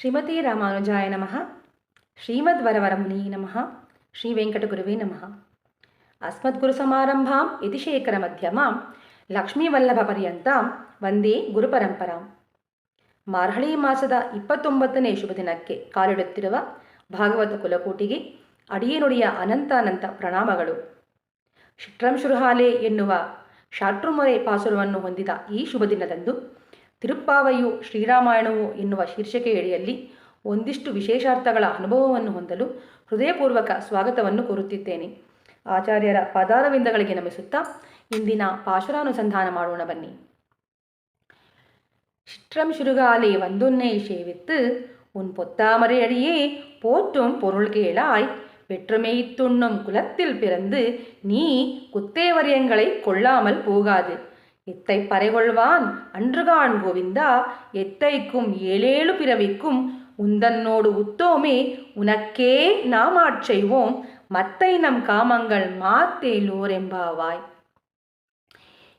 ಶ್ರೀಮತಿ ರಾಮಾನುಜಾಯ ನಮಃ. ಶ್ರೀಮದ್ವರವರಮುನಿ ನಮಃ. ಶ್ರೀ ವೆಂಕಟಗುರುವೇ ನಮಃ. ಅಸ್ಮದ್ಗುರು ಸಮಾರಂಭಾಂ ಇತಿ ಶೇಖರ ಮಧ್ಯಮ. ಲಕ್ಷ್ಮೀವಲ್ಲಭ ಪರ್ಯಂತ ವಂದೇ ಗುರುಪರಂಪರಾಂ ಮಾರ್ಹಳಿ ಮಾಸದ ಇಪ್ಪತ್ತೊಂಬತ್ತನೇ ಶುಭ ದಿನಕ್ಕೆ ಕಾಲಿಡುತ್ತಿರುವ ಭಾಗವತ ಕುಲಕೋಟಿಗೆ ಅಡಿಯನುಡಿಯ ಅನಂತಾನಂತ ಪ್ರಣಾಮಗಳು. ಶಿಟ್ರಂಶುರುಹಾಲೆ ಎನ್ನುವ ಶಾಟ್ರುಮೊರೆ ಪಾಸುರವನ್ನು ಹೊಂದಿದ ಈ ಶುಭ ದಿನದಂದು ತಿರುಪ್ಪಾವಯ್ಯು ಶ್ರೀರಾಮಾಯಣವು ಎನ್ನುವ ಶೀರ್ಷಿಕೆಯಡಿಯಲ್ಲಿ ಒಂದಿಷ್ಟು ವಿಶೇಷಾರ್ಥಗಳ ಅನುಭವವನ್ನು ಹೊಂದಲು ಹೃದಯಪೂರ್ವಕ ಸ್ವಾಗತವನ್ನು ಕೋರುತ್ತಿದ್ದೇನೆ ಆಚಾರ್ಯರ ಪದಾರವಿಂದಗಳಿಗೆ ನಮಿಸುತ್ತಾ ಇಂದಿನ ಪಾಶುರಾನುಸಂಧಾನ ಮಾಡೋಣ ಬನ್ನಿ சிற்றம் சுருகாலே வந்துன்னை சேவித்து உன் பொத்தாமரையடியே போற்றும் பொருள் கேளாய் வெற்றுமை துண்ணும் குலத்தில் பிறந்து நீ குத்தேவரியங்களை கொள்ளாமல் போகாது எத்தை பறைகொள்வான் அன்றுகான் கோவிந்தா எத்தைக்கும் ஏழேழு பிறவிக்கும் உந்தன்னோடு உத்தோமே உனக்கே நாம் ஆட்செய்வோம் மத்தை நம் ಕಾಮಂಗಳ್ ಮಾತೇಲೋರೆಂಬಾವಾಯ್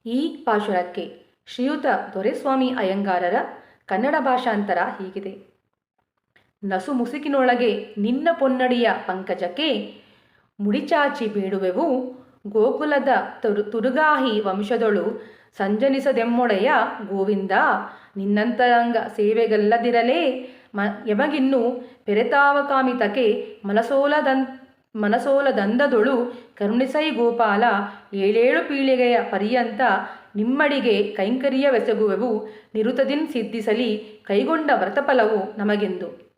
ಈ ಪಾಶುರಕ್ಕೆ ಶ್ರೀಯುತ ದೊರೆಸ್ವಾಮಿ ಅಯ್ಯಂಗಾರರ ಕನ್ನಡ ಭಾಷಾಂತರ ಹೀಗಿದೆ ನಸು ಮುಸುಕಿನೊಳಗೆ ನಿನ್ನ ಪೊನ್ನಡಿಯ ಪಂಕಜಕ್ಕೆ ಮುಡಿಚಾಚಿ ಬೇಡುವೆವು ಗೋಕುಲದ ತುರು ತುರುಗಾಹಿ ವಂಶದೊಳು ಸಂಜನಿಸದೆಮ್ಮೊಡೆಯ ಗೋವಿಂದ, ನಿನ್ನಂತರಂಗ ಸೇವೆಗಲ್ಲದಿರಲೇ, ಮ ಯಮಗಿನ್ನು ಪೆರೆತಾವಕಾಮಿತಕೆ ಮನಸೋಲದಂ, ಮನಸೋಲದಂದದೊಳು ಕರುಣಿಸೈ ಗೋಪಾಲ, ಏಳೇಳು ಪೀಳಿಗೆಯ ಪರ್ಯಂತ ನಿಮ್ಮಡಿಗೆ ಕೈಂಕರ್ಯವೆಸಗುವೆವು, ನಿರುತದಿನ್ ಸಿದ್ಧಿಸಲಿ, ಕೈಗೊಂಡ ವ್ರತಫಲವು ನಮಗೆಂದು.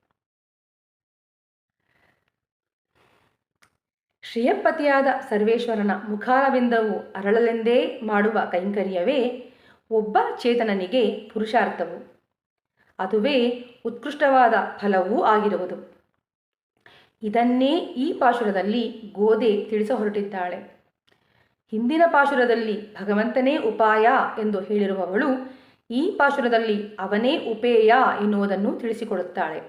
ಶ್ರೀಯಪತಿಯಾದ ಸರ್ವೇಶ್ವರನ ಮುಖಾರವಿಂದವು ಅರಳಲೆಂದೇ ಮಾಡುವ ಕೈಂಕರ್ಯವೇ ಒಬ್ಬ ಚೇತನನಿಗೆ ಪುರುಷಾರ್ಥವು. ಅದುವೇ ಉತ್ಕೃಷ್ಟವಾದ ಫಲವೂ ಆಗಿರುವುದು. ಇದನ್ನೇ ಈ ಪಾಶುರದಲ್ಲಿ ಗೋದೆ ತಿಳಿಸ ಹೊರಟಿದ್ದಾಳೆ. ಹಿಂದಿನ ಪಾಶುರದಲ್ಲಿ ಭಗವಂತನೇ ಉಪಾಯ ಎಂದು ಹೇಳಿರುವವಳು ಈ ಪಾಶುರದಲ್ಲಿ ಅವನೇ ಉಪೇಯ ಎನ್ನುವುದನ್ನು ತಿಳಿಸಿಕೊಡುತ್ತಾಳೆ.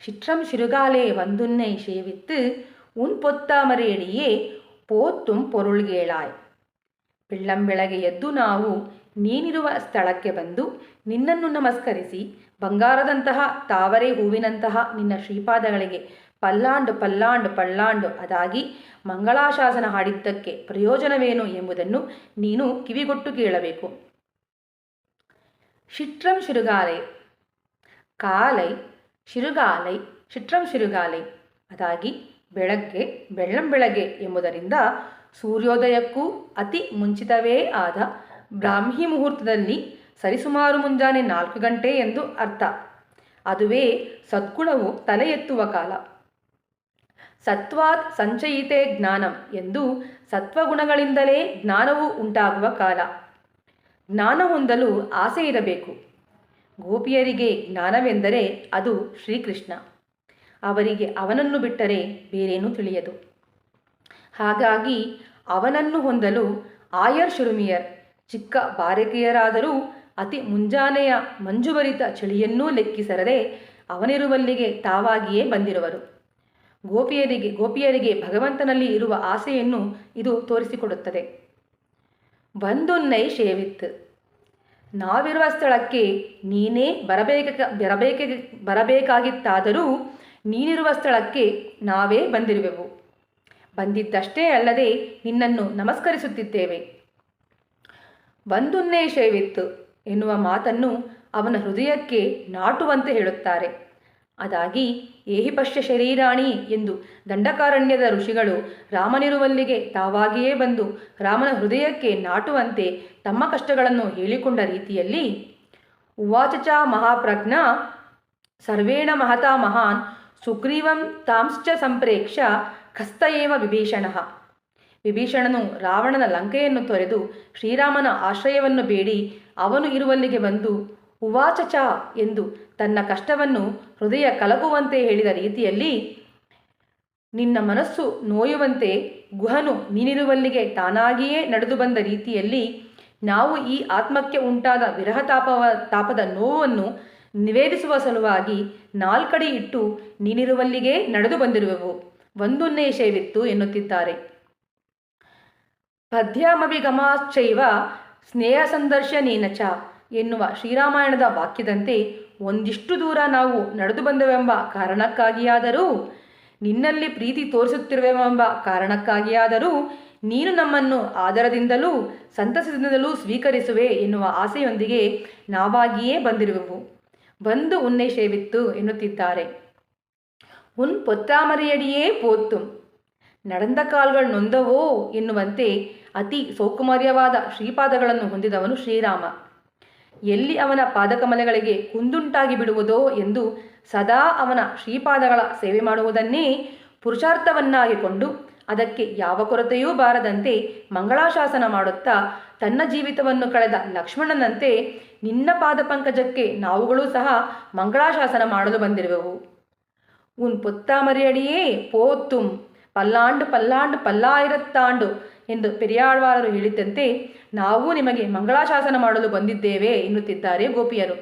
ಶಿಟ್ರಂ ಶಿರುಗಾಲೆ ಒಂದುನ್ನೇ ಸೇವಿತ್ತು ಉನ್ ಪೊತ್ತಾಮರೆಯಡಿಯೇ ಪೋತ್ತುಂ ಪೊರುಳ್ಗೇಳಾಯ್ ಬೆಳ್ಳಂಬೆಳಗ್ಗೆ ಎದ್ದು ನಾವು ನೀನಿರುವ ಸ್ಥಳಕ್ಕೆ ಬಂದು ನಿನ್ನನ್ನು ನಮಸ್ಕರಿಸಿ ಬಂಗಾರದಂತಹ ತಾವರೆ ಹೂವಿನಂತಹ ನಿನ್ನ ಶ್ರೀಪಾದಗಳಿಗೆ ಪಲ್ಲಾಂಡು ಪಲ್ಲಾಂಡು ಪಲ್ಲಾಂಡು ಅದಾಗಿ ಮಂಗಳಾಶಾಸನ ಹಾಡಿದ್ದಕ್ಕೆ ಪ್ರಯೋಜನವೇನು ಎಂಬುದನ್ನು ನೀನು ಕಿವಿಗೊಟ್ಟು ಕೇಳಬೇಕು ಶಿಟ್ರಂ ಶಿರುಗಾಲೆ ಕಾಲೈ ಶಿರುಗಾಲೈ ಶಿಟ್ರಂ ಶಿರುಗಾಲೆ ಅದಾಗಿ ಬೆಳಗ್ಗೆ ಬೆಳ್ಳಂಬೆಳಗ್ಗೆ ಎಂಬುದರಿಂದ ಸೂರ್ಯೋದಯಕ್ಕೂ ಅತಿ ಮುಂಚಿತವೇ ಆದ ಬ್ರಾಹ್ಮಿ ಮುಹೂರ್ತದಲ್ಲಿ ಸರಿಸುಮಾರು ಮುಂಜಾನೆ ನಾಲ್ಕು ಗಂಟೆ ಎಂದು ಅರ್ಥ. ಅದುವೇ ಸದ್ಗುಣವು ತಲೆ ಎತ್ತುವ ಕಾಲ. ಸತ್ವಾತ್ ಸಂಚಯಿತೆ ಜ್ಞಾನಂ ಎಂದು ಸತ್ವಗುಣಗಳಿಂದಲೇ ಜ್ಞಾನವು ಉಂಟಾಗುವ ಕಾಲ. ಜ್ಞಾನ ಹೊಂದಲು ಆಸೆ ಇರಬೇಕು. ಗೋಪಿಯರಿಗೆ ಜ್ಞಾನವೆಂದರೆ ಅದು ಶ್ರೀಕೃಷ್ಣ. ಅವರಿಗೆ ಅವನನ್ನು ಬಿಟ್ಟರೆ ಬೇರೇನೂ ತಿಳಿಯದು. ಹಾಗಾಗಿ ಅವನನ್ನು ಹೊಂದಲು ಆಯರ್ ಶುರುಮಿಯರ್, ಚಿಕ್ಕ ಬಾರಕಿಯರಾದರೂ ಅತಿ ಮುಂಜಾನೆಯ ಮಂಜುಭರಿತ ಚಳಿಯನ್ನೂ ಲೆಕ್ಕಿಸರದೆ ಅವನಿರುವಲ್ಲಿಗೆ ತಾವಾಗಿಯೇ ಬಂದಿರುವರು. ಗೋಪಿಯರಿಗೆ ಗೋಪಿಯರಿಗೆ ಭಗವಂತನಲ್ಲಿ ಇರುವ ಆಸೆಯನ್ನು ಇದು ತೋರಿಸಿಕೊಡುತ್ತದೆ. ಬಂದೊನ್ನೈ ಶೇವಿತ್ ನಾವಿರುವ ಸ್ಥಳಕ್ಕೆ ನೀನೇ ಬರಬೇಕ ಬರಬೇಕ, ಬರಬೇಕಾಗಿತ್ತಾದರೂ ನೀನಿರುವ ಸ್ಥಳಕ್ಕೆ ನಾವೇ ಬಂದಿರುವೆವು. ಬಂದಿದ್ದಷ್ಟೇ ಅಲ್ಲದೆ ನಿನ್ನನ್ನು ನಮಸ್ಕರಿಸುತ್ತಿದ್ದೇವೆ. ಬಂದುನ್ನೇ ಶೈವಿತ್ತು ಎನ್ನುವ ಮಾತನ್ನು ಅವನ ಹೃದಯಕ್ಕೆ ನಾಟುವಂತೆ ಹೇಳುತ್ತಾರೆ. ಅದಾಗಿ ಏಹಿ ಪಶ್ಯ ಶರೀರಾಣಿ ಎಂದು ದಂಡಕಾರಣ್ಯದ ಋಷಿಗಳು ರಾಮನಿರುವಲ್ಲಿಗೆ ತಾವಾಗಿಯೇ ಬಂದು ರಾಮನ ಹೃದಯಕ್ಕೆ ನಾಟುವಂತೆ ತಮ್ಮ ಕಷ್ಟಗಳನ್ನು ಹೇಳಿಕೊಂಡ ರೀತಿಯಲ್ಲಿ, ಉವಾಚಚ ಮಹಾಪ್ರಜ್ಞ, ಸರ್ವೇಣ ಮಹತಾ ಮಹಾನ್ ಸುಗ್ರೀವಂ ತಾಂಶ್ಚ ಸಂಪ್ರೇಕ್ಷ ಖಸ್ತಯೇವ ವಿಭೀಷಣ. ವಿಭೀಷಣನು ರಾವಣನ ಲಂಕೆಯನ್ನು ತೊರೆದು ಶ್ರೀರಾಮನ ಆಶ್ರಯವನ್ನು ಬೇಡಿ ಅವನು ಇರುವಲ್ಲಿಗೆ ಬಂದು ಉವಾಚಚ ಎಂದು ತನ್ನ ಕಷ್ಟವನ್ನು ಹೃದಯ ಕಲಕುವಂತೆ ಹೇಳಿದ ರೀತಿಯಲ್ಲಿ, ನಿನ್ನ ಮನಸ್ಸು ನೋಯುವಂತೆ ಗುಹನು ನೀನಿರುವಲ್ಲಿಗೆ ತಾನಾಗಿಯೇ ನಡೆದು ಬಂದ ರೀತಿಯಲ್ಲಿ ನಾವು ಈ ಆತ್ಮಕ್ಕೆ ಉಂಟಾದ ವಿರಹ ತಾಪವ, ತಾಪದ ನೋವನ್ನು ನಿವೇದಿಸುವ ಸಲುವಾಗಿ ನಾಲ್ಕಡಿ ಇಟ್ಟು ನೀನಿರುವಲ್ಲಿಗೆ ನಡೆದು ಬಂದಿರುವೆವು. ಒಂದೊನ್ನೇ ಶೈವಿತ್ತು ಎನ್ನುತ್ತಿದ್ದಾರೆ. ಪದ್ಯಮಭಿಗಮಾಶ್ಚೈವ ಸ್ನೇಹ ಸಂದರ್ಶ ನೀನಚ ಎನ್ನುವ ಶ್ರೀರಾಮಾಯಣದ ವಾಕ್ಯದಂತೆ ಒಂದಿಷ್ಟು ದೂರ ನಾವು ನಡೆದು ಬಂದವೆಂಬ ಕಾರಣಕ್ಕಾಗಿಯಾದರೂ, ನಿನ್ನಲ್ಲಿ ಪ್ರೀತಿ ತೋರಿಸುತ್ತಿರುವೆವೆಂಬ ಕಾರಣಕ್ಕಾಗಿಯಾದರೂ, ನೀನು ನಮ್ಮನ್ನು ಆದರದಿಂದಲೂ, ಸಂತಸದಿಂದಲೂ ಸ್ವೀಕರಿಸುವೆ ಎನ್ನುವ ಆಸೆಯೊಂದಿಗೆ ನಾವಾಗಿಯೇ ಬಂದಿರುವೆವು. ಬಂದು ಉನ್ನೆ ಸೇವಿತ್ತು ಎನ್ನುತ್ತಿದ್ದಾರೆ. ಉನ್ ಪೊತ್ತಾಮರೆಯಡಿಯೇ ಪೋತ್ತು. ನಡೆದ ಕಾಲ್ಗಳು ನೊಂದವೋ ಎನ್ನುವಂತೆ ಅತಿ ಸೌಕುಮಾರ್ಯವಾದ ಶ್ರೀಪಾದಗಳನ್ನು ಹೊಂದಿದವನು ಶ್ರೀರಾಮ. ಎಲ್ಲಿ ಅವನ ಪಾದಕಮಲಗಳಿಗೆ ಕುಂದುಂಟಾಗಿ ಬಿಡುವುದೋ ಎಂದು ಸದಾ ಅವನ ಶ್ರೀಪಾದಗಳ ಸೇವೆ ಮಾಡುವುದನ್ನೇ ಪುರುಷಾರ್ಥವನ್ನಾಗಿಕೊಂಡು ಅದಕ್ಕೆ ಯಾವ ಕೊರತೆಯೂ ಬಾರದಂತೆ ಮಂಗಳಾಶಾಸನ ಮಾಡುತ್ತಾ ತನ್ನ ಜೀವಿತವನ್ನು ಕಳೆದ ಲಕ್ಷ್ಮಣನಂತೆ ನಿನ್ನ ಪಾದಪಂಕಜಕ್ಕೆ ನಾವುಗಳು ಸಹ ಮಂಗಳಾಶಾಸನ ಮಾಡಲು ಬಂದಿರುವೆವು. ಉನ್ ಪೊತ್ತಾಮರಿಯಡಿಯೇ ಪೋತ್ತುಂ, ಪಲ್ಲಾಂಡು ಪಲ್ಲಾಂಡು ಪಲ್ಲಾಯಿರತ್ತಾಂಡು ಎಂದು ಪೆರಿಯಾಳ್ವಾರರು ಹೇಳಿದ್ದಂತೆ ನಾವು ನಿಮಗೆ ಮಂಗಳಾಶಾಸನ ಮಾಡಲು ಬಂದಿದ್ದೇವೆ ಎನ್ನುತ್ತಿದ್ದಾರೆ ಗೋಪಿಯರು.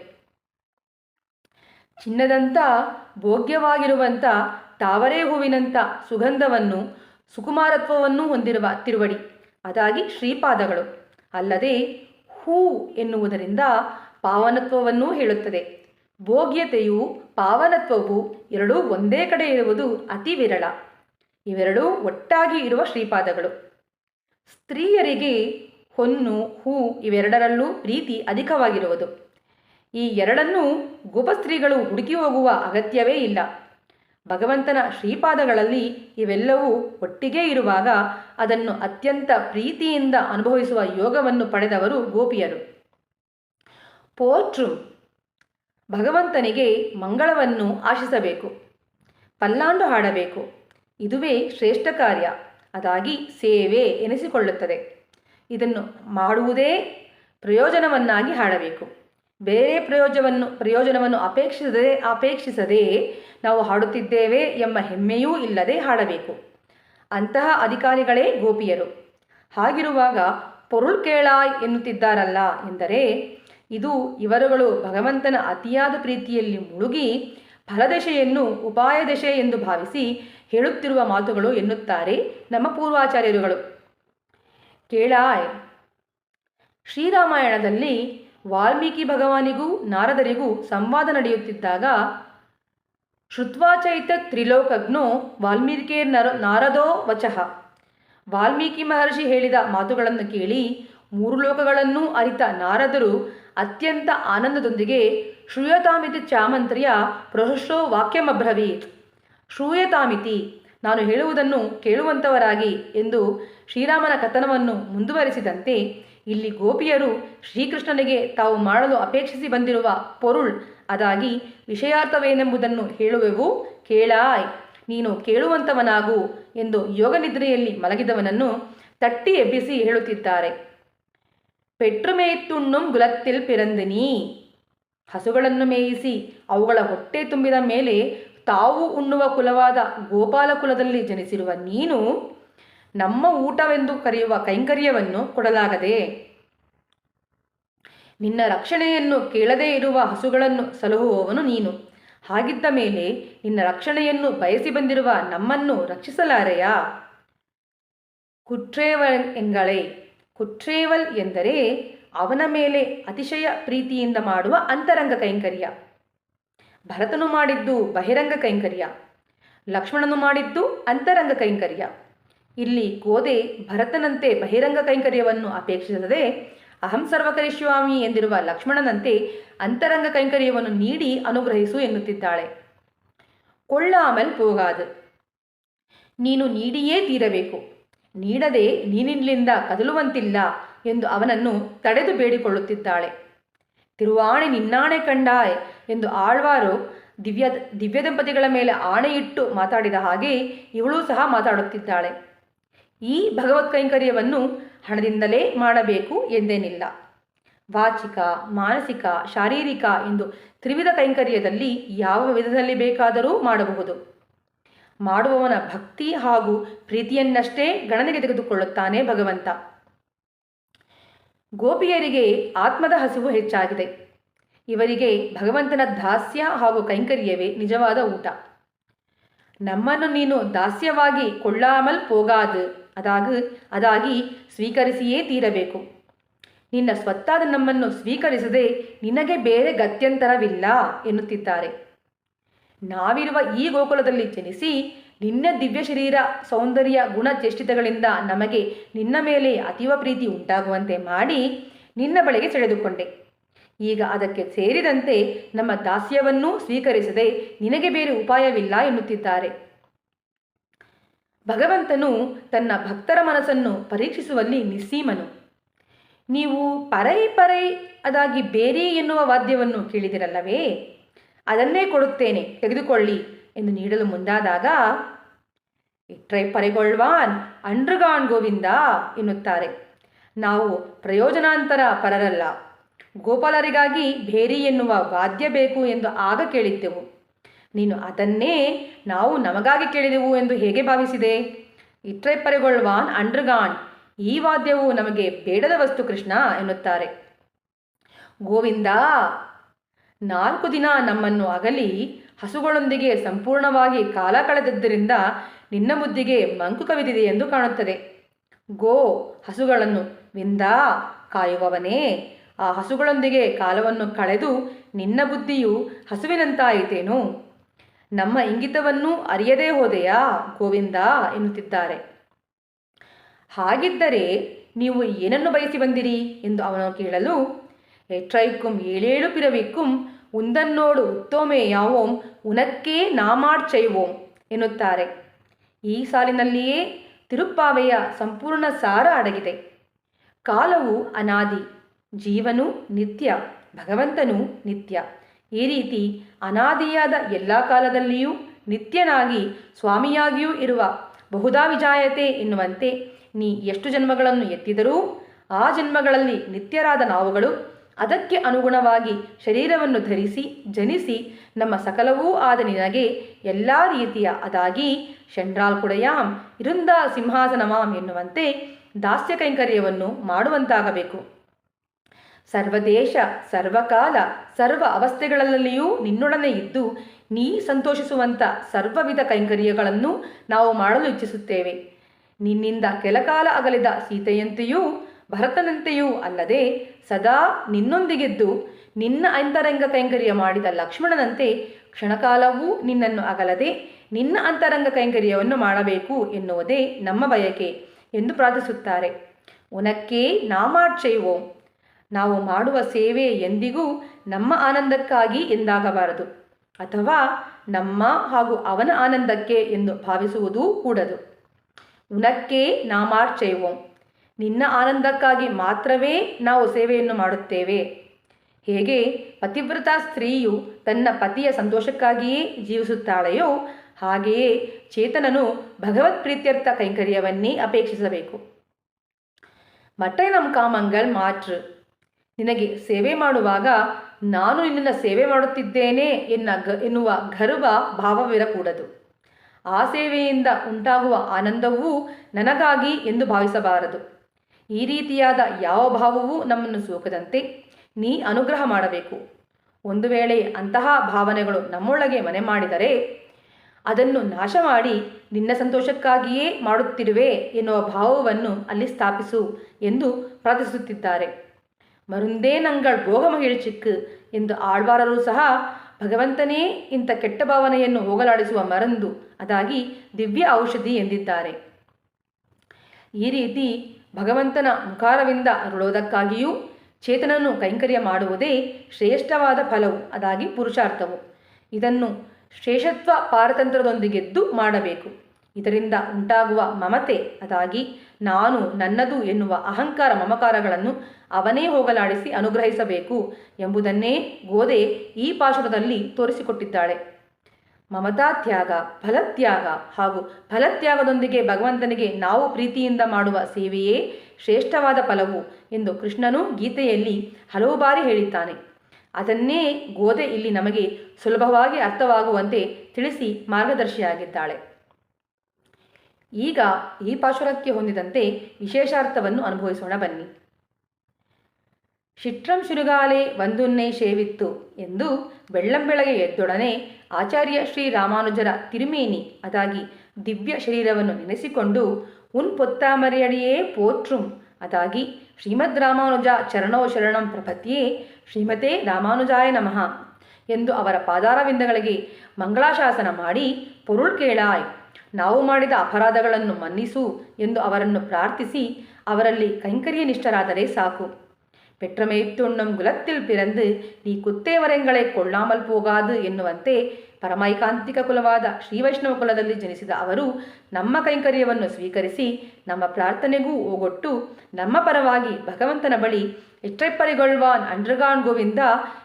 ಚಿನ್ನದಂಥ ಭೋಗ್ಯವಾಗಿರುವಂಥ ತಾವರೆ ಹೂವಿನಂಥ ಸುಗಂಧವನ್ನು, ಸುಕುಮಾರತ್ವವನ್ನು ಹೊಂದಿರುವ ತಿರುವಡಿ, ಅದಾಗಿ ಶ್ರೀಪಾದಗಳು. ಅಲ್ಲದೆ ಹೂ ಎನ್ನುವುದರಿಂದ ಪಾವನತ್ವವನ್ನೂ ಹೇಳುತ್ತದೆ. ಭೋಗ್ಯತೆಯು ಪಾವನತ್ವವು ಎರಡೂ ಒಂದೇ ಕಡೆ ಇರುವುದು ಅತಿ ವಿರಳ. ಇವೆರಡೂ ಒಟ್ಟಾಗಿ ಇರುವ ಶ್ರೀಪಾದಗಳು. ಸ್ತ್ರೀಯರಿಗೆ ಹೊನ್ನು ಹೂ ಇವೆರಡರಲ್ಲೂ ಪ್ರೀತಿ ಅಧಿಕವಾಗಿರುವುದು. ಈ ಎರಡನ್ನೂ ಗೋಪಸ್ತ್ರೀಗಳು ಹುಡುಕಿ ಹೋಗುವ ಅಗತ್ಯವೇ ಇಲ್ಲ. ಭಗವಂತನ ಶ್ರೀಪಾದಗಳಲ್ಲಿ ಇವೆಲ್ಲವೂ ಒಟ್ಟಿಗೆ ಇರುವಾಗ ಅದನ್ನು ಅತ್ಯಂತ ಪ್ರೀತಿಯಿಂದ ಅನುಭವಿಸುವ ಯೋಗವನ್ನು ಪಡೆದವರು ಗೋಪಿಯರು. ಪೋಟ್ರು ಭಗವಂತನಿಗೆ ಮಂಗಳವನ್ನು ಆಶಿಸಬೇಕು, ಪಲ್ಲಾಂಡು ಹಾಡಬೇಕು. ಇದುವೇ ಶ್ರೇಷ್ಠ ಕಾರ್ಯ, ಅದಾಗಿ ಸೇವೆ ಎನಿಸಿಕೊಳ್ಳುತ್ತದೆ. ಇದನ್ನು ಮಾಡುವುದೇ ಪ್ರಯೋಜನವನ್ನಾಗಿ ಹಾಡಬೇಕು. ಬೇರೆ ಪ್ರಯೋಜನವನ್ನು ಪ್ರಯೋಜನವನ್ನು ಅಪೇಕ್ಷಿಸದೆ ಅಪೇಕ್ಷಿಸದೆ ನಾವು ಹಾಡುತ್ತಿದ್ದೇವೆ ಎಂಬ ಹೆಮ್ಮೆಯೂ ಇಲ್ಲದೆ ಹಾಡಬೇಕು. ಅಂತಹ ಅಧಿಕಾರಿಗಳೇ ಗೋಪಿಯರು. ಹಾಗಿರುವಾಗ ಪೊರುಳ್ ಕೇಳಾಯ್ ಎನ್ನುತ್ತಿದ್ದಾರಲ್ಲ ಎಂದರೆ, ಇದು ಇವರುಗಳು ಭಗವಂತನ ಅತಿಯಾದ ಪ್ರೀತಿಯಲ್ಲಿ ಮುಳುಗಿ ಫಲದಶೆಯನ್ನು ಉಪಾಯದಶೆ ಎಂದು ಭಾವಿಸಿ ಹೇಳುತ್ತಿರುವ ಮಾತುಗಳು ಎನ್ನುತ್ತಾರೆ ನಮ್ಮ ಪೂರ್ವಾಚಾರ್ಯರುಗಳು. ಕೇಳಾಯ್, ಶ್ರೀರಾಮಾಯಣದಲ್ಲಿ ವಾಲ್ಮೀಕಿ ಭಗವಾನಿಗೂ ನಾರದರಿಗೂ ಸಂವಾದ ನಡೆಯುತ್ತಿದ್ದಾಗ ಶ್ರುತ್ವಾಚೈತ ತ್ರಿಲೋಕಜ್ಞೋ ವಾಲ್ಮೀಕಿರ್ ನರ ನಾರದೋ ವಚಃ. ವಾಲ್ಮೀಕಿ ಮಹರ್ಷಿ ಹೇಳಿದ ಮಾತುಗಳನ್ನು ಕೇಳಿ ಮೂರು ಲೋಕಗಳನ್ನೂ ಅರಿತ ನಾರದರು ಅತ್ಯಂತ ಆನಂದದೊಂದಿಗೆ ಶ್ರೂಯತಾಮಿತಿ ಚಾಮಂತ್ರಿಯ ಪ್ರಹೃಷ್ಟೋ ವಾಕ್ಯಮಬ್ರವೀತ್ ಶ್ರೂಯತಾಮಿತಿ, ನಾನು ಹೇಳುವುದನ್ನು ಕೇಳುವಂತವರಾಗಿ ಎಂದು ಶ್ರೀರಾಮನ ಕಥನವನ್ನು ಮುಂದುವರಿಸಿದಂತೆ ಇಲ್ಲಿ ಗೋಪಿಯರು ಶ್ರೀಕೃಷ್ಣನಿಗೆ ತಾವು ಮಾಡಲು ಅಪೇಕ್ಷಿಸಿ ಬಂದಿರುವ ಪೊರುಳ್ ಅದಾಗಿ ವಿಷಯಾರ್ಥವೇನೆಂಬುದನ್ನು ಹೇಳುವೆವು, ಕೇಳಾಯ್. ನೀನು ಕೇಳುವಂಥವನಾಗು ಎಂದು ಯೋಗನಿದ್ರೆಯಲ್ಲಿ ಮಲಗಿದವನನ್ನು ತಟ್ಟಿ ಎಬ್ಬಿಸಿ ಹೇಳುತ್ತಿದ್ದಾರೆ. ಪೆಟ್ರು ಮೇಯ್ತುಣ್ಣುಂ ಗುಲತ್ತಿಲ್ ಪಿರಂದಿನಿ. ಹಸುಗಳನ್ನು ಮೇಯಿಸಿ ಅವುಗಳ ಹೊಟ್ಟೆ ತುಂಬಿದ ಮೇಲೆ ತಾವು ಉಣ್ಣುವ ಕುಲವಾದ ಗೋಪಾಲ ಕುಲದಲ್ಲಿ ಜನಿಸಿರುವ ನೀನು ನಮ್ಮ ಊಟವೆಂದು ಕರೆಯುವ ಕೈಂಕರ್ಯವನ್ನು ಕೊಡಲಾಗದೆ ನಿನ್ನ ರಕ್ಷಣೆಯನ್ನು ಕೇಳದೇ ಇರುವ ಹಸುಗಳನ್ನು ಸಲಹುವವನು ನೀನು. ಹಾಗಿದ್ದ ಮೇಲೆ ನಿನ್ನ ರಕ್ಷಣೆಯನ್ನು ಬಯಸಿ ಬಂದಿರುವ ನಮ್ಮನ್ನು ರಕ್ಷಿಸಲಾರೆಯಾ? ಕುಟ್ರೇವಲ್ ಎಂಗಳೇ, ಕುಟ್ರೇವಲ್ ಎಂದರೆ ಅವನ ಮೇಲೆ ಅತಿಶಯ ಪ್ರೀತಿಯಿಂದ ಮಾಡುವ ಅಂತರಂಗ ಕೈಂಕರ್ಯ. ಭರತನು ಮಾಡಿದ್ದು ಬಹಿರಂಗ ಕೈಂಕರ್ಯ. ಲಕ್ಷ್ಮಣನು ಮಾಡಿದ್ದು ಅಂತರಂಗ ಕೈಂಕರ್ಯ. ಇಲ್ಲಿ ಗೋದೆ ಭರತನಂತೆ ಬಹಿರಂಗ ಕೈಂಕರ್ಯವನ್ನು ಅಪೇಕ್ಷಿಸದೆ ಅಹಂ ಸರ್ವಕರಿಷ್ಯಾಮಿ ಎಂದಿರುವ ಲಕ್ಷ್ಮಣನಂತೆ ಅಂತರಂಗ ಕೈಂಕರ್ಯವನ್ನು ನೀಡಿ ಅನುಗ್ರಹಿಸು ಎನ್ನುತ್ತಿದ್ದಾಳೆ. ಕೊಳ್ಳಾಮಲ್ ಪೋಗಾದು. ನೀನು ನೀಡಿಯೇ ತೀರಬೇಕು. ನೀಡದೆ ನೀನಿಲ್ಲಿಂದ ಕದಲುವಂತಿಲ್ಲ ಎಂದು ಅವನನ್ನು ತಡೆದು ಬೇಡಿಕೊಳ್ಳುತ್ತಿದ್ದಾಳೆ. ತಿರುವಾಣೆ ನಿನ್ನಾಣೆ ಕಂಡಾಯ್ ಎಂದು ಆಳ್ವಾರು ದಿವ್ಯ ದಿವ್ಯ ದಂಪತಿಗಳ ಮೇಲೆ ಆಣೆಯಿಟ್ಟು ಮಾತಾಡಿದ ಹಾಗೆ ಇವಳು ಸಹ ಮಾತಾಡುತ್ತಿದ್ದಾಳೆ. ಈ ಭಗವತ್ ಕೈಂಕರ್ಯವನ್ನು ಹಣದಿಂದಲೇ ಮಾಡಬೇಕು ಎಂದೇನಿಲ್ಲ. ವಾಚಿಕ, ಮಾನಸಿಕ, ಶಾರೀರಿಕ ಎಂದು ತ್ರಿವಿಧ ಕೈಂಕರ್ಯದಲ್ಲಿ ಯಾವ ವಿಧದಲ್ಲಿ ಬೇಕಾದರೂ ಮಾಡಬಹುದು. ಮಾಡುವವನ ಭಕ್ತಿ ಹಾಗೂ ಪ್ರೀತಿಯನ್ನಷ್ಟೇ ಗಣನೆಗೆ ತೆಗೆದುಕೊಳ್ಳುತ್ತಾನೆ ಭಗವಂತ. ಗೋಪಿಯರಿಗೆ ಆತ್ಮದ ಹಸಿವು ಹೆಚ್ಚಾಗಿದೆ. ಇವರಿಗೆ ಭಗವಂತನ ದಾಸ್ಯ ಹಾಗೂ ಕೈಂಕರ್ಯವೇ ನಿಜವಾದ ಊಟ. ನಮ್ಮನ್ನು ನೀನು ದಾಸ್ಯವಾಗಿ ಕೊಳ್ಳಾಮಲ್ ಪೋಗಾದು. ಅದಾಗ, ಅದಾಗಿ ಸ್ವೀಕರಿಸಿಯೇ ತೀರಬೇಕು. ನಿನ್ನ ಸ್ವತ್ತಾದ ನಮ್ಮನ್ನು ಸ್ವೀಕರಿಸದೆ ನಿನಗೆ ಬೇರೆ ಗತ್ಯಂತರವಿಲ್ಲ ಎನ್ನುತ್ತಿದ್ದಾರೆ. ನಾವಿರುವ ಈ ಗೋಕುಲದಲ್ಲಿ ಜನಿಸಿ ನಿನ್ನ ದಿವ್ಯ ಶರೀರ ಸೌಂದರ್ಯ ಗುಣ ಚೇಷ್ಟಿತಗಳಿಂದ ನಮಗೆ ನಿನ್ನ ಮೇಲೆ ಅತೀವ ಪ್ರೀತಿ ಉಂಟಾಗುವಂತೆ ಮಾಡಿ ನಿನ್ನ ಬಳಿಗೆ ಸೆಳೆದುಕೊಂಡೆ. ಈಗ ಅದಕ್ಕೆ ಸೇರಿದಂತೆ ನಮ್ಮ ದಾಸ್ಯವನ್ನೂ ಸ್ವೀಕರಿಸದೆ ನಿನಗೆ ಬೇರೆ ಉಪಾಯವಿಲ್ಲ ಎನ್ನುತ್ತಿದ್ದಾರೆ. ಭಗವಂತನು ತನ್ನ ಭಕ್ತರ ಮನಸ್ಸನ್ನು ಪರೀಕ್ಷಿಸುವಲ್ಲಿ ನಿಸ್ಸೀಮನು. ನೀವು ಪರೈ ಪರೈ ಅದಾಗಿ ಬೇರೆ ಎನ್ನುವ ವಾದ್ಯವನ್ನು ಕೇಳಿದಿರಲ್ಲವೇ? ಅದನ್ನೇ ಕೊಡುತ್ತೇನೆ, ತೆಗೆದುಕೊಳ್ಳಿ ಎಂದು ನೀಡಲು ಮುಂದಾದಾಗ ಇಟ್ರೈ ಪರೆಗೊಳ್ವಾನ್ ಅಂಡ್ರಗಾನ್ ಗೋವಿಂದ ಎನ್ನುತ್ತಾರೆ. ನಾವು ಪ್ರಯೋಜನಾಂತರ ಪರರಲ್ಲ. ಗೋಪಾಲರಿಗಾಗಿ ಭೇರಿ ಎನ್ನುವ ವಾದ್ಯ ಬೇಕು ಎಂದು ಆಗ ಕೇಳಿದ್ದೆವು. ನೀನು ಅದನ್ನೇ ನಾವು ನಮಗಾಗಿ ಕೇಳಿದೆವು ಎಂದು ಹೇಗೆ ಭಾವಿಸಿದೆ? ಇಟ್ರೆಪ್ಪರೆಗೊಳ್ಳುವಾನ್ ಅಂಡ್ರಗಾನ್, ಈ ವಾದ್ಯವು ನಮಗೆ ಬೇಡದ ವಸ್ತು ಕೃಷ್ಣ ಎನ್ನುತ್ತಾರೆ. ಗೋವಿಂದ, ನಾಲ್ಕು ದಿನ ನಮ್ಮನ್ನು ಅಗಲಿ, ಹಸುಗಳೊಂದಿಗೆ ಸಂಪೂರ್ಣವಾಗಿ ಕಾಲ ಕಳೆದದ್ದರಿಂದ ನಿನ್ನ ಬುದ್ಧಿಗೆ ಮಂಕು ಕವಿದಿದೆ ಎಂದು ಕಾಣುತ್ತದೆ. ಗೋ, ಹಸುಗಳನ್ನು ವಿಂದ, ಕಾಯುವವನೇ, ಆ ಹಸುಗಳೊಂದಿಗೆ ಕಾಲವನ್ನು ಕಳೆದು ನಿನ್ನ ಬುದ್ಧಿಯು ಹಸುವಿನಂತಾಯಿತೇನು? ನಮ್ಮ ಇಂಗಿತವನ್ನು ಅರಿಯದೇ ಹೋದೆಯಾ? ಗೋವಿಂದ ಎನ್ನುತ್ತಿದ್ದಾರೆ. ಹಾಗಿದ್ದರೆ ನೀವು ಏನನ್ನು ಬಯಸಿ ಬಂದಿರಿ? ಎಂದು ಅವನು ಕೇಳಲು ಎಟ್ರೈಕ್ಕುಂ ಏಳೇಳು ಪಿರವಿಕ್ಕುಂ ಉಂದನ್ನೋಡು ಉತ್ತೋಮೆ ಯಾವೋಂ, ಉನಕ್ಕೇ ನಾಮಾಡ್ಚೈವೋಂ ಎನ್ನುತ್ತಾರೆ. ಈ ಸಾಲಿನಲ್ಲಿಯೇ ತಿರುಪ್ಪಾವೆಯ ಸಂಪೂರ್ಣ ಸಾರ ಅಡಗಿದೆ. ಕಾಲವು ಅನಾದಿ, ಜೀವನು ನಿತ್ಯ, ಭಗವಂತನು ನಿತ್ಯ. ಈ ರೀತಿ ಅನಾದಿಯಾದ ಎಲ್ಲ ಕಾಲದಲ್ಲಿಯೂ ನಿತ್ಯನಾಗಿ ಸ್ವಾಮಿಯಾಗಿಯೂ ಇರುವ ಬಹುದಾ ವಿಜಾಯತೆ ಎನ್ನುವಂತೆ ನೀ ಎಷ್ಟು ಜನ್ಮಗಳನ್ನು ಎತ್ತಿದರೂ ಆ ಜನ್ಮಗಳಲ್ಲಿ ನಿತ್ಯರಾದ ನಾವುಗಳು ಅದಕ್ಕೆ ಅನುಗುಣವಾಗಿ ಶರೀರವನ್ನು ಧರಿಸಿ, ಜನಿಸಿ ನಮ್ಮ ಸಕಲವೂ ಆದ ನಿನಗೆ ಎಲ್ಲ ರೀತಿಯ ಅದಾಗಿ ಷಂಡ್ರಾಲ್ ಕುಡೆಯಾಂ ಇರುಂದ ಸಿಂಹಾಸನಮಾಮ್ ಎನ್ನುವಂತೆ ದಾಸ್ಯ ಕೈಂಕರ್ಯವನ್ನು ಮಾಡುವಂತಾಗಬೇಕು. ಸರ್ವದೇಶ, ಸರ್ವಕಾಲ, ಸರ್ವ ಅವಸ್ಥೆಗಳಲ್ಲಿಯೂ ನಿನ್ನೊಡನೆ ಇದ್ದು ನೀ ಸಂತೋಷಿಸುವಂಥ ಸರ್ವವಿಧ ಕೈಂಕರ್ಯಗಳನ್ನು ನಾವು ಮಾಡಲು ಇಚ್ಛಿಸುತ್ತೇವೆ. ನಿನ್ನಿಂದ ಕೆಲಕಾಲ ಅಗಲಿದ ಸೀತೆಯಂತೆಯೂ ಭರತನಂತೆಯೂ ಅಲ್ಲದೆ ಸದಾ ನಿನ್ನೊಂದಿಗೆದ್ದು ನಿನ್ನ ಅಂತರಂಗ ಕೈಂಕರ್ಯ ಮಾಡಿದ ಲಕ್ಷ್ಮಣನಂತೆ ಕ್ಷಣಕಾಲವೂ ನಿನ್ನನ್ನು ಅಗಲದೆ ನಿನ್ನ ಅಂತರಂಗ ಕೈಂಕರ್ಯವನ್ನು ಮಾಡಬೇಕು ಎನ್ನುವುದೇ ನಮ್ಮ ಬಯಕೆ ಎಂದು ಪ್ರಾರ್ಥಿಸುತ್ತಾರೆ. ಉನಕ್ಕೆ ನಾಮಾಡ್ಚೈವೋಂ ನಾವು ಮಾಡುವ ಸೇವೆ ಎಂದಿಗೂ ನಮ್ಮ ಆನಂದಕ್ಕಾಗಿ ಎಂದಾಗಬಾರದು. ಅಥವಾ ನಮ್ಮ ಹಾಗೂ ಅವನ ಆನಂದಕ್ಕೆ ಎಂದು ಭಾವಿಸುವುದೂ ಕೂಡದು. ಉನಕ್ಕೆ ನಾಮಾರ್ಚೆಯುವೋಂ. ನಿನ್ನ ಆನಂದಕ್ಕಾಗಿ ಮಾತ್ರವೇ ನಾವು ಸೇವೆಯನ್ನು ಮಾಡುತ್ತೇವೆ. ಹೇಗೆ ಪತಿವ್ರತ ಸ್ತ್ರೀಯು ತನ್ನ ಪತಿಯ ಸಂತೋಷಕ್ಕಾಗಿಯೇ ಜೀವಿಸುತ್ತಾಳೆಯೋ, ಹಾಗೆಯೇ ಚೇತನನು ಭಗವತ್ ಪ್ರೀತ್ಯರ್ಥ ಕೈಂಕರ್ಯವನ್ನೇ ಅಪೇಕ್ಷಿಸಬೇಕು. ಮಟ್ಟೆ ನಮ್ಮ ಕಾಮಂಗಲ್ ಮಾಟ್ರು ನಿನಗೆ ಸೇವೆ ಮಾಡುವಾಗ ನಾನು ನಿನ್ನನ್ನು ಸೇವೆ ಮಾಡುತ್ತಿದ್ದೇನೆ ಎನ್ನ ಗ, ಎನ್ನುವ ಗರ್ವ ಭಾವವಿರಕೂಡದು. ಆ ಸೇವೆಯಿಂದ ಉಂಟಾಗುವ ಆನಂದವೂ ನನಗಾಗಿ ಎಂದು ಭಾವಿಸಬಾರದು. ಈ ರೀತಿಯಾದ ಯಾವ ಭಾವವೂ ನಮ್ಮನ್ನು ಸೋಕದಂತೆ ನೀ ಅನುಗ್ರಹ ಮಾಡಬೇಕು. ಒಂದು ವೇಳೆ ಅಂತಹ ಭಾವನೆಗಳು ನಮ್ಮೊಳಗೆ ಮನೆ ಮಾಡಿದರೆ ಅದನ್ನು ನಾಶ ಮಾಡಿ ನಿನ್ನ ಸಂತೋಷಕ್ಕಾಗಿಯೇ ಮಾಡುತ್ತಿರುವೆ ಎನ್ನುವ ಭಾವವನ್ನು ಅಲ್ಲಿ ಸ್ಥಾಪಿಸು ಎಂದು ಪ್ರಾರ್ಥಿಸುತ್ತಿದ್ದಾರೆ. ಮರುಂದೇ ನಂಗಳ್ ಭೋಗ ಮಹಿಳ್ಚಿಕ್ಕು ಎಂದು ಆಳ್ವಾರರು ಸಹ ಭಗವಂತನೇ ಇಂಥ ಕೆಟ್ಟ ಭಾವನೆಯನ್ನು ಹೋಗಲಾಡಿಸುವ ಮರಂದು ಅದಾಗಿ ದಿವ್ಯ ಔಷಧಿ ಎಂದಿದ್ದಾರೆ. ಈ ರೀತಿ ಭಗವಂತನ ಮುಖಾರವಿಂದ ಅರುಳೋದಕ್ಕಾಗಿಯೂ ಚೇತನನ್ನು ಕೈಂಕರ್ಯ ಮಾಡುವುದೇ ಶ್ರೇಷ್ಠವಾದ ಫಲವು ಅದಾಗಿ ಪುರುಷಾರ್ಥವು. ಇದನ್ನು ಶ್ರೇಷ್ಠತ್ವ ಪಾರತಂತ್ರದೊಂದಿಗೆದ್ದು ಮಾಡಬೇಕು. ಇದರಿಂದ ಉಂಟಾಗುವ ಮಮತೆ, ಅದಾಗಿ ನಾನು ನನ್ನದು ಎನ್ನುವ ಅಹಂಕಾರ ಮಮಕಾರಗಳನ್ನು ಅವನೇ ಹೋಗಲಾಡಿಸಿ ಅನುಗ್ರಹಿಸಬೇಕು ಎಂಬುದನ್ನೇ ಗೋದೆ ಈ ಪಾಶುರದಲ್ಲಿ ತೋರಿಸಿಕೊಟ್ಟಿದ್ದಾಳೆ. ಮಮತಾ ತ್ಯಾಗ, ಫಲತ್ಯಾಗ ಹಾಗೂ ಫಲತ್ಯಾಗದೊಂದಿಗೆ ಭಗವಂತನಿಗೆ ನಾವು ಪ್ರೀತಿಯಿಂದ ಮಾಡುವ ಸೇವೆಯೇ ಶ್ರೇಷ್ಠವಾದ ಫಲವು ಎಂದು ಕೃಷ್ಣನು ಗೀತೆಯಲ್ಲಿ ಹಲವು ಬಾರಿ ಹೇಳಿದ್ದಾನೆ. ಅದನ್ನೇ ಗೋದೆ ಇಲ್ಲಿ ನಮಗೆ ಸುಲಭವಾಗಿ ಅರ್ಥವಾಗುವಂತೆ ತಿಳಿಸಿ ಮಾರ್ಗದರ್ಶಿಯಾಗಿದ್ದಾಳೆ. ಈಗ ಈ ಪಾಶುರಕ್ಕೆ ಹೊಂದಿದಂತೆ ವಿಶೇಷಾರ್ಥವನ್ನು ಅನುಭವಿಸೋಣ ಬನ್ನಿ. ಶಿಟ್ರಂ ಶಿರುಗಾಲೆ ಒಂದುನ್ನೇ ಶೇವಿತ್ತು ಎಂದು ಬೆಳ್ಳಂಬೆಳಗೆ ಎದ್ದೊಡನೆ ಆಚಾರ್ಯ ಶ್ರೀ ರಾಮಾನುಜರ ತಿರುಮೇನಿ ಅದಾಗಿ ದಿವ್ಯ ಶರೀರವನ್ನು ನೆನೆಸಿಕೊಂಡು, ಉನ್ ಪೊತ್ತಾಮರೆಯಡಿಯೇ ಪೋತ್ರುಂ ಅದಾಗಿ ಶ್ರೀಮದ್ ರಾಮಾನುಜ ಚರಣೋ ಶರಣಂ ಪ್ರಪತಿಯೇ ಶ್ರೀಮತೇ ರಾಮಾನುಜಾಯ ನಮಃ ಎಂದು ಅವರ ಪಾದಾರವಿಂದಗಳಿಗೆ ಮಂಗಳಾಶಾಸನ ಮಾಡಿ ಪೊರುಳ್ ಕೇಳಾಯ್. ನಾವು ಮಾಡಿದ ಅಪರಾಧಗಳನ್ನು ಮನ್ನಿಸು ಎಂದು ಅವರನ್ನು ಪ್ರಾರ್ಥಿಸಿ ಅವರಲ್ಲಿ ಕೈಂಕರ್ಯ ನಿಷ್ಠರಾದರೆ ಸಾಕು பெற்றமைத்துண்ணும் குலத்தில் பிறந்து நீ ಕುತ್ತೇವರೆಂಗಳೇ ಕೊಳ್ಳಾಮಲ್ ಪೋಗಾದು ಎನ್ನುವಂತೆ ಪರಮೈಕಾಂತಿಕ ಕುಲವಾದ ಶ್ರೀವೈಷ್ಣವ ಕುಲದಲ್ಲಿ ಜನಿಸಿದ ಅವರು ನಮ್ಮ ಕೈಂಕರ್ಯವನ್ನು ಸ್ವೀಕರಿಸಿ ನಮ್ಮ ಪ್ರಾರ್ಥನೆಗೂ ಓಗೊಟ್ಟು ನಮ್ಮ ಪರವಾಗಿ ಭಗವಂತನ ಬಳಿ ಎಟ್ರೈಪ್ಪರಿಗೊಳ್ವಾನ್ ಅಂಡ್ರಗಾನ್ ಗೋವಿಂದ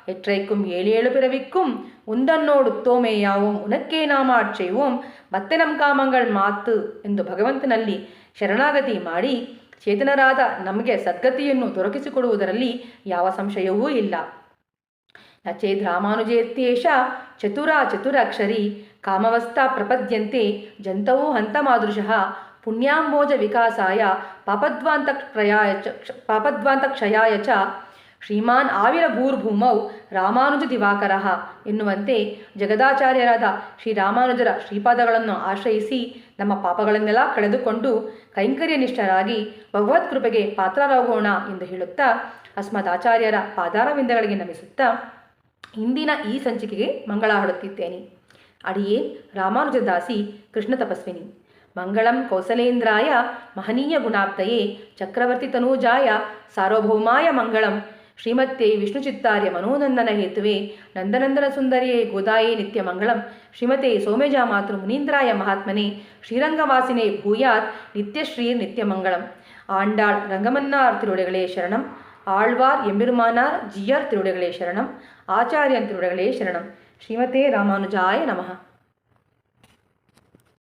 ಎಟ್ರೈಕ್ಕುಂ ಏಳೇಳು பிறவிக்கும் உந்தன்னோடு ಉಂದನ್ನೋಡುತ್ತೋಮೇಯಾವೋಂ ಉನಕ್ಕೇ ನಾಮಾಡ್ಚೆಯುವೋಂ ಮತ್ತೆ ನಮ್ಮ ಕಾಮಂಗಳ ಮಾತು ಎಂದು ಭಗವಂತನಲ್ಲಿ ಶರಣಾಗತಿ ಮಾಡಿ ಚೇತನರಾದ ನಮಗೆ ಸದ್ಗತಿಯನ್ನು ದೊರಕಿಸಿಕೊಡುವುದರಲ್ಲಿ ಯಾವ ಸಂಶಯವೂ ಇಲ್ಲ. ನಚೇದ್ರಾಮಾನುಜೇತ್ಯೇಷ ಚತುರ ಚತುರಾಕ್ಷರಿ ಕಾಮವಸ್ಥಾ ಪ್ರಪದ್ಯಂತೆ ಜಂತವೋ ಹಂತಮಾದೃಶಃ ಪುಣ್ಯಾಂಬೋಜ ವಿಕಾಸಾಯ ಪಾಪದ್ವಾಂತ ಪ್ರಯಾಯ ಚ ಪಾಪದ್ವಾಂತ ಕ್ಷಯಾಯ ಚ ಶ್ರೀಮಾನ್ ಆವಿರಭೂರ್ಭೂಮೌ ರಾಮಾನುಜ ದಿವಾಕರಃ ಎನ್ನುವಂತೆ ಜಗದಾಚಾರ್ಯರಾದ ಶ್ರೀರಾಮಾನುಜರ ಶ್ರೀಪಾದಗಳನ್ನು ಆಶ್ರಯಿಸಿ ನಮ್ಮ ಪಾಪಗಳನ್ನೆಲ್ಲ ಕಳೆದುಕೊಂಡು ಕೈಂಕರ್ಯನಿಷ್ಠರಾಗಿ ಭಗವತ್ಕೃಪೆಗೆ ಪಾತ್ರರಾಗೋಣ ಎಂದು ಹೇಳುತ್ತಾ ಅಸ್ಮದಾಚಾರ್ಯರ ಪಾದಾರವಿಂದಗಳಿಗೆ ನಮಿಸುತ್ತಾ ಇಂದಿನ ಈ ಸಂಚಿಕೆಗೆ ಮಂಗಳ ಹಾಡುತ್ತಿದ್ದೇನೆ. ಅಡಿಯೇ ರಾಮಾನುಜದಾಸಿ ಕೃಷ್ಣ ತಪಸ್ವಿನಿ. ಮಂಗಳಂ ಕೌಸಲೇಂದ್ರಾಯ ಮಹನೀಯ ಗುಣಾಪ್ತಯೇ ಚಕ್ರವರ್ತಿ ತನೂಜಾಯ ಸಾರ್ವಭೌಮಾಯ ಮಂಗಳಂ ஸ்ரீமத்தே விஷ்ணு சித்தாரிய மனோநந்தன ஹேத்துவே நந்தநந்தன சுந்தரியே கோதாயே நித்தியமங்கலம் ஸ்ரீமதே சோமேஜா மாத்ரு முனீந்திராய மகாத்மனே ஸ்ரீரங்கவாசினே பூயாத் நித்யஸ்ரீர் நித்தியமங்கலம் ஆண்டாள் ரங்கமன்னார் திருவடிகளே சரணம். ஆழ்வார் எம்பெருமானார் ஜிஆர் திருவடிகளே சரணம். ஆச்சாரியன் திருவடிகளே சரணம். ஸ்ரீமதே ராமானுஜாய நமகா